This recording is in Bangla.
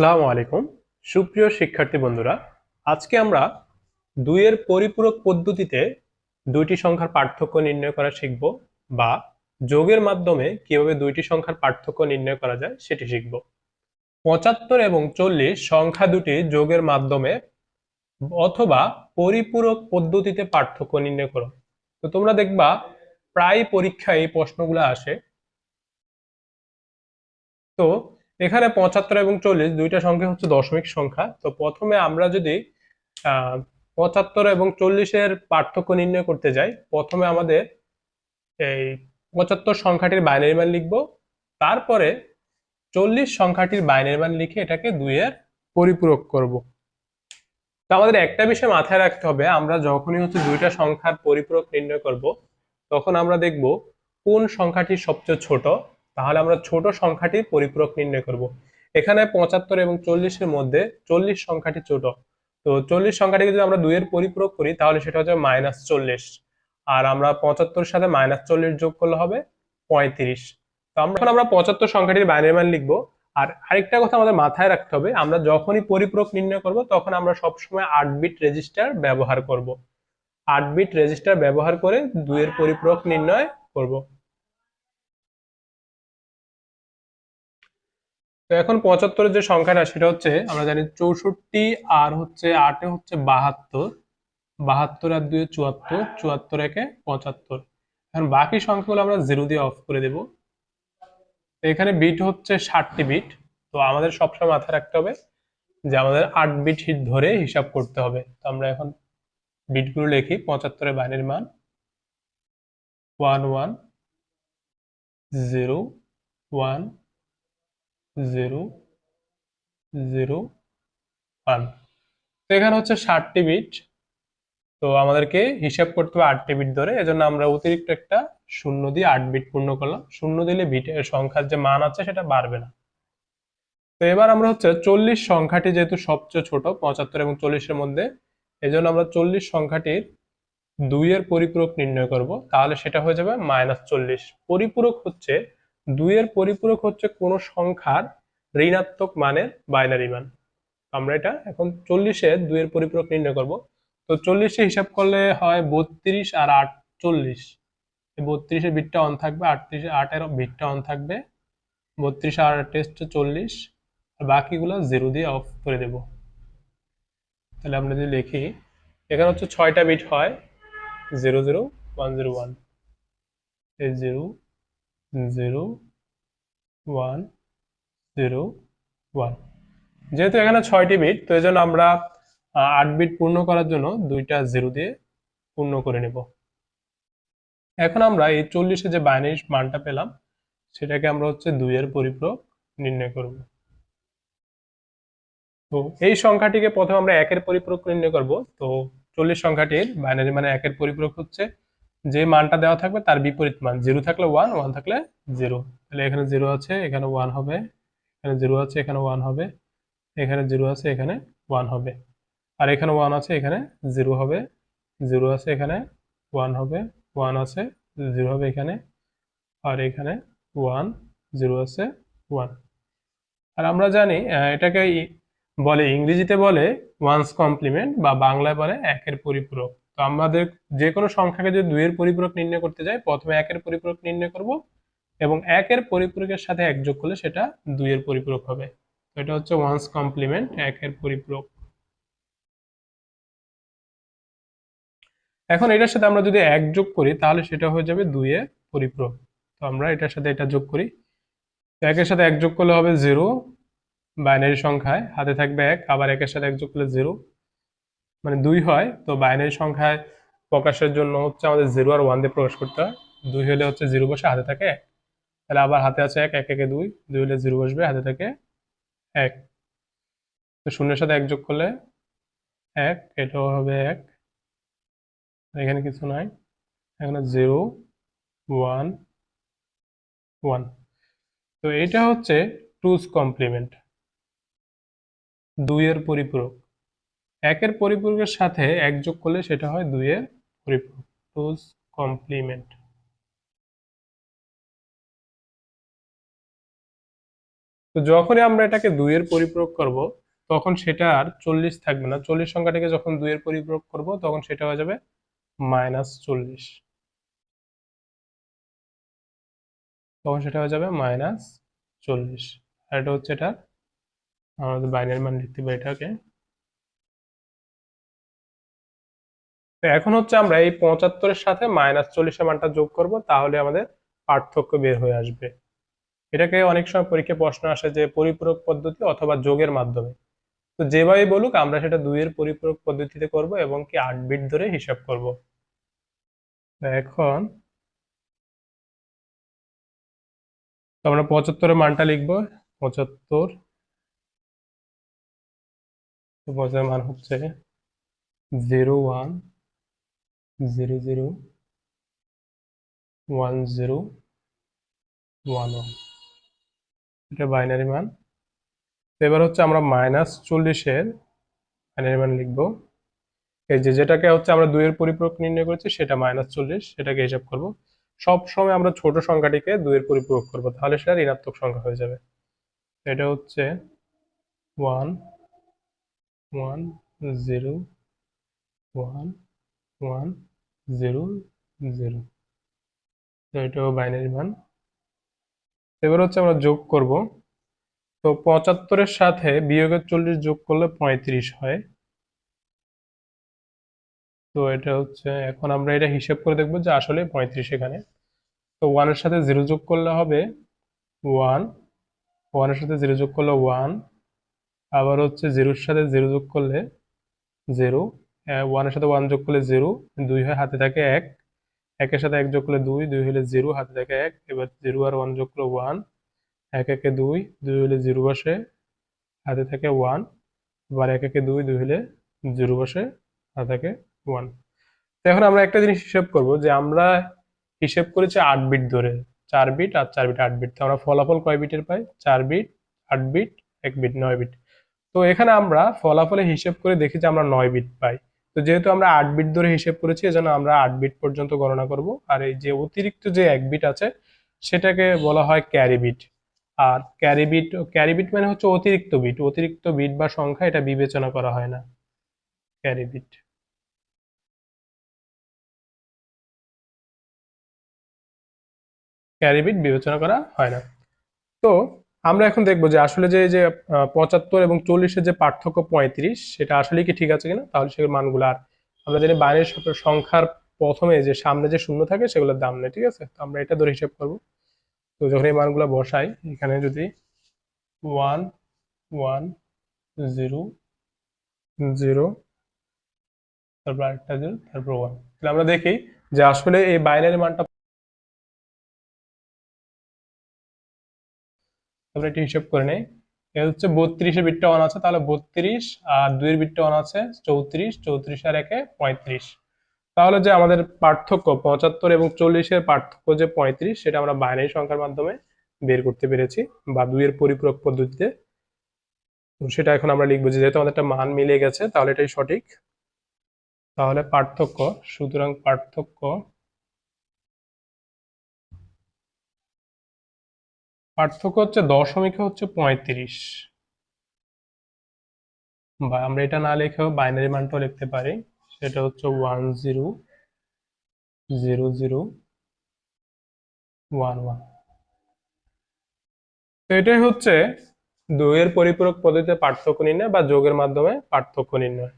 আসসালামু আলাইকুম। সুপ্রিয় শিক্ষার্থী বন্ধুরা, আজকে আমরা দুইয়ের পরিপূরক পদ্ধতিতে দুইটি সংখ্যার পার্থক্য নির্ণয় করা শিখব বা যোগের মাধ্যমে কীভাবে দুইটি সংখ্যার পার্থক্য নির্ণয় করা যায় সেটি শিখব। পঁচাত্তর এবং চল্লিশ সংখ্যা দুটি যোগের মাধ্যমে অথবা পরিপূরক পদ্ধতিতে পার্থক্য নির্ণয় করো। তো তোমরা দেখবা, প্রায় পরীক্ষায় এই প্রশ্নগুলো আসে। তো এখানে পঁচাত্তর এবং চল্লিশ দুইটা সংখ্যা হচ্ছে দশমিক সংখ্যা। তো প্রথমে আমরা যদি পঁচাত্তর এবং চল্লিশের পার্থক্য নির্ণয় করতে যাই, প্রথমে আমাদের এই পঁচাত্তর সংখ্যাটির বাইনারি মান লিখব। তারপরে চল্লিশ সংখ্যাটির বাইনারি মান লিখে এটাকে দুইয়ের পরিপূরক করব। তো আমাদের একটা বিষয় মাথায় রাখতে হবে, আমরা যখনই হচ্ছে দুইটা সংখ্যার পরিপূরক নির্ণয় করব, তখন আমরা দেখব কোন সংখ্যাটি সবচেয়ে ছোট। তাহলে আমরা ছোট সংখ্যাটির পরিপূরক নির্ণয় করব। এখানে পঁচাত্তর এবং চল্লিশের মধ্যে চল্লিশ সংখ্যাটি ছোট। তো চল্লিশ সংখ্যাটিকে যদি আমরা দুইয়ের পরিপূরক করি, তাহলে সেটা হচ্ছে মাইনাস চল্লিশ। আর আমরা পঁচাত্তর সাথে মাইনাস চল্লিশ যোগ করলে হবে পঁয়ত্রিশ। তো আমরা এখন আমরা পঁচাত্তর সংখ্যাটির বাইরের মান লিখব। আর আরেকটা কথা আমাদের মাথায় রাখতে হবে, আমরা যখনই পরিপূরক নির্ণয় করব, তখন আমরা সবসময় আট বিট রেজিস্টার ব্যবহার করব। আট বিট রেজিস্টার ব্যবহার করে দুইয়ের পরিপূরক নির্ণয় করব। তো এখন পঁচাত্তরের যে সংখ্যাটা, সেটা হচ্ছে, আমরা জানি চৌষট্টি আর হচ্ছে আটে হচ্ছে বাহাত্তর। বাহাত্তর আর দুই চুয়াত্তর চুয়াত্তর একে পঁচাত্তর। এখন বাকি সংখ্যাগুলো আমরা জিরো দিয়ে অফ করে দেব। এখানে বিট হচ্ছে ষাটটি বিট তো আমাদের সবসময় মাথায় রাখতে হবে যে আমাদের আট বিট হিট ধরে হিসাব করতে হবে। তো আমরা এখন বিটগুলো লিখি, পঁচাত্তরের বাইনের মান। One one zero one zero zero, one. তো এখানে হচ্ছে ষাটটি বিট তো আমাদেরকে হিসাব করতে হবে আটটি বিট ধরে। এজন্য আমরা অতিরিক্ত একটা শূন্য দিয়ে আট বিট পূর্ণ করলাম। শূন্য দিলে বিটের সংখ্যার যে মান আছে, সেটা বাড়বে না। তো এবার আমরা হচ্ছে চল্লিশ সংখ্যাটি যেহেতু সবচেয়ে ছোট, পঁচাত্তর এবং চল্লিশের মধ্যে এই জন্য আমরা চল্লিশ সংখ্যাটির দুইয়ের পরিপূরক নির্ণয় করব। তাহলে সেটা হয়ে যাবে মাইনাস চল্লিশ। পরিপূরক হচ্ছে দুইয়ের পরিপূরক হচ্ছে কোন সংখ্যার ঋণাত্মক মানের বাইনারি মান। আমরা এটা এখন চল্লিশে দুইয়ের পরিপূরক নির্ণয় করব। তো চল্লিশে হিসাব করলে হয় বত্রিশ আর আটচল্লিশ বত্রিশের বিটটা অন থাকবে, আটত্রিশে আটের বিটটা অন থাকবে। বত্রিশ আর টেস্ট চল্লিশ। আর বাকিগুলো জিরো দিয়ে অফ করে দেব। তাহলে আমরা যদি লিখি, এখানে হচ্ছে ছয়টা বিট হয় zero zero one zero one zero zero, one zero, one. যেহেতু এখানে ছয়টি বিট তো এই জন্য আমরা আট বিট পূর্ণ করার জন্য দুইটা জিরো দিয়ে পূর্ণ করে নেব। এখন আমরা এই চল্লিশে যে বাইনারি মানটা পেলাম, সেটাকে আমরা হচ্ছে দুইয়ের পরিপূরক নির্ণয় করব। তো এই সংখ্যাটিকে প্রথমে আমরা একের পরিপূরক নির্ণয় করব। তো চল্লিশ সংখ্যাটির বাইনারি মানে একের পরিপূরক হচ্ছে যে মানটা দেওয়া থাকবে তার বিপরীত মান। জিরো থাকলে ওয়ান ওয়ান থাকলে জিরো। তাহলে এখানে জিরো আছে, এখানে ওয়ান হবে, এখানে জিরো আছে, এখানে ওয়ান হবে, এখানে জিরো আছে, এখানে ওয়ান হবে। আর এখানে ওয়ান আছে, এখানে জিরো হবে, জিরো আছে, এখানে ওয়ান হবে ওয়ান আছে, জিরো হবে এখানে, আর এখানে ওয়ান জিরো আছে ওয়ান আর আমরা জানি এটাকে বলে, ইংরেজিতে বলে ওয়ান্স কমপ্লিমেন্ট বা বাংলায় বলে একের পরিপূরক। তো আমাদের যে কোনো সংখ্যাকে যদি দুইয়ের পরিপূরক নির্ণয় করতে যাই, প্রথমে একের পরিপূরক নির্ণয় করব এবং একের পরিপূরকের সাথে এক যোগ করলে সেটা দুইয়ের পরিপূরক হবে। তো এটা হচ্ছে ওয়ান্স কমপ্লিমেন্ট একের পরিপূরক। এখন এটার সাথে আমরা যদি এক যোগ করি, তাহলে সেটা হয়ে যাবে দুইয়ের পরিপূরক। তো আমরা এটার সাথে এটা যোগ করি। তো একের সাথে এক যোগ করলে হবে জিরো বাইনারি সংখ্যায় হাতে থাকবে এক, আবার একের সাথে এক যোগ করলে জিরো মানে দুই হয়, তো বাইনারি সংখ্যায় প্রকাশের জন্য হচ্ছে আমাদের জিরো আর ওয়ান দিয়ে প্রকাশ করতে হয়। দুই হলে হচ্ছে জিরো বসে, হাতে থাকে এক। তাহলে আবার হাতে আছে এক এক, একে দুই। দুই হলে জিরো বসবে, হাতে থাকে এক। তো শূন্যের সাথে এক যোগ করলে এক, এটাও হবে এক। এখানে কিছু নাই। এখানে জিরো ওয়ান ওয়ান তো এটা হচ্ছে টুজ কমপ্লিমেন্ট দুইয়ের পরিপূরক। একের পরিপূরকের সাথে এক যোগ করলে সেটা হয় দুইয়ের পরিপূরক। টুজ কমপ্লিমেন্ট তো যখনই আমরা এটাকে দুইয়ের পরিপূরক করব, তখন সেটা আর চল্লিশ থাকবে না। চল্লিশ সংখ্যাটাকে যখন দুইয়ের পরিপূরক করব, তখন সেটা হয়ে যাবে মাইনাস চল্লিশ। তখন সেটা হয়ে যাবে মাইনাস চল্লিশ। আর এটা হচ্ছে এটা আমাদের বাইনের মান লিখতে পারি এটাকে। এখন হচ্ছে আমরা এই পঁচাত্তরের সাথে মাইনাস চল্লিশের মানটা যোগ করব, তাহলে আমাদের পার্থক্য বের হয়ে আসবে। এটাকে অনেক সময় পরীক্ষায় প্রশ্ন আসে যে পরিপূরক পদ্ধতি অথবা যোগের মাধ্যমে। তো যেভাবে বলুক, আমরা সেটা দুইয়ের পরিপূরক পদ্ধতিতে করব এবং কি আট বিট ধরে হিসাব করব। এখন আমরা পঁচাত্তরের মানটা লিখব। পঁচাত্তর পঁচাত্তর মান হচ্ছে zero one. Zero zero one zero one one. এটা বাইনারি মান। তো এবার হচ্ছে আমরা মাইনাস চল্লিশের বাইনারি মান লিখব। এই যে যেটাকে হচ্ছে আমরা দুইয়ের পরিপূরক নির্ণয় করেছি, সেটা মাইনাস চল্লিশ, সেটাকে হিসাব করব। সব সময় আমরা ছোট সংখ্যাটিকে দুইয়ের পরিপূরক করব, তাহলে সেটা ঋণাত্মক সংখ্যা হয়ে যাবে। এটা হচ্ছে one one, zero, one one zero zero. তো এটাও বাইনারি মান। এবার হচ্ছে আমরা যোগ করব। তো পঁচাত্তরের সাথে বিয়োগের চল্লিশ যোগ করলে পঁয়ত্রিশ হয়। তো এটা হচ্ছে, এখন আমরা এটা হিসেব করে দেখব যে আসলে পঁয়ত্রিশ এখানে। তো ওয়ানের সাথে জিরো যোগ করলে হবে ওয়ান ওয়ানের সাথে জিরো যোগ করলে ওয়ান আবার হচ্ছে জিরোর সাথে জিরো যোগ করলে জিরো। ওয়ানের সাথে ওয়ান যোগ করলে জিরো দুই হয় হাতে থাকে এক। একের সাথে এক যোগ করলে দুই দুই হলে জিরো হাতে থাকে এক। এবার জিরো আর ওয়ান যোগ করলে ওয়ান এক একে দুই দুই হলে জিরো বসে, হাতে থাকে ওয়ান আবার এক একে দুই দুই হলে জিরো বসে, হাতে থাকে ওয়ান তো এখন আমরা একটা জিনিস হিসেব করব যে আমরা হিসেব করেছি আট বিট ধরে। চার বিট আর চার বিট আট বিট তো আমরা ফলাফল কয় বিটের পাই? চার বিট আট বিট এক বিট নয় বিট তো এখানে আমরা ফলাফলে হিসেব করে দেখি যে আমরা নয় বিট পাই। তো যেহেতু আমরা আট বিট ধরে হিসেব করেছি, এজন্য আমরা আট বিট পর্যন্ত গণনা করব। আর এই যে অতিরিক্ত যে এক বিট আছে, সেটাকে বলা হয় ক্যারি বিট আর ক্যারি বিট ক্যারি বিট মানে হচ্ছে অতিরিক্ত বিট অতিরিক্ত বিট বা সংখ্যা এটা বিবেচনা করা হয় না। ক্যারি বিট ক্যারি বিট বিবেচনা করা হয় না। তো আমরা এখন দেখব যে আসলে যে যে পঁচাত্তর এবং চল্লিশের যে পার্থক্য পঁয়ত্রিশ, সেটা আসলে কি ঠিক আছে কিনা? তাহলে সেগুলো মানগুলো আর আমরা জানি বাইরের সংখ্যার প্রথমে যে সামনে যে শূন্য থাকে সেগুলোর দাম নেই, ঠিক আছে? তো আমরা এটা ধরে হিসেব করব। তো যখন এই মানগুলো বসাই, এখানে যদি ওয়ান ওয়ান, জিরো জিরো, তারপর আরেকটা জিরো, তারপর ওয়ান। তাহলে আমরা দেখি যে আসলে এই বাইনারি মানটা আমরা এটি হিসেব করে নেই। এ হচ্ছে বত্রিশের বিটটা ওয়ান আছে, তাহলে বত্রিশ আর দুইয়ের বিটটা ওয়ান আছে, চৌত্রিশ চৌত্রিশ আর একে পঁয়ত্রিশ। তাহলে যে আমাদের পার্থক্য, পঁচাত্তর এবং চল্লিশের পার্থক্য যে পঁয়ত্রিশ, সেটা আমরা বাইনারি সংখ্যার মাধ্যমে বের করতে পেরেছি বা দুইয়ের পরিপূরক পদ্ধতিতে। সেটা এখন আমরা লিখব, যেহেতু আমাদের একটা মান মিলে গেছে, তাহলে এটাই সঠিক। তাহলে পার্থক্য, সুতরাং পার্থক্য পার্থক্য হচ্ছে দশমিকে হচ্ছে পঁয়ত্রিশ। বা আমরা এটা না লিখেও বাইনারি মানটাও লিখতে পারি। সেটা হচ্ছে one zero zero zero one one তো এটাই হচ্ছে দুইয়ের পরিপূরক পদ্ধতিতে পার্থক্য নির্ণয় বা যোগের মাধ্যমে পার্থক্য নির্ণয়।